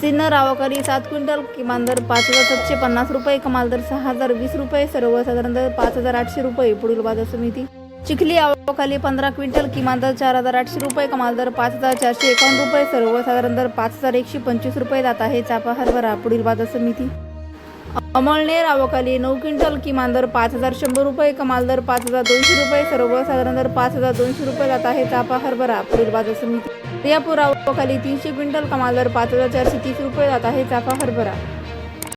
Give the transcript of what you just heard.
सिन्नर आवकाली सात क्विंटल किमान दर पाच हजार सातशे पन्नास रुपये कमाल दर सहा हजार वीस रुपये सर्वसाधारण दर पाच हजार आठशे रुपये पुढील बाजार समिती. चिखली आवकाली पंधरा क्विंटल किमान दर चार हजार आठशे रुपये कमाल दर पाच हजार चारशे एकावन्न रुपये सर्वसाधारण दर पाच हजार एकशे पंचवीस रुपये जात आहे चापा हरभरा पुढील बाजार समिती. अमळनेर अवकाली नऊ क्विंटल किमान दर पाच हजार शंभर रुपये कमाल दर पाच हजार दोनशे रुपये सर्वसाधारण दर पाच हजार दोनशे रुपये जात आहे चापा हरभरा पुढील बाजार समिती. रियापूर अवकाली तीनशे क्विंटल कमाल दर पाच हजार चारशे तीस रुपये जात आहे चापा हरभरा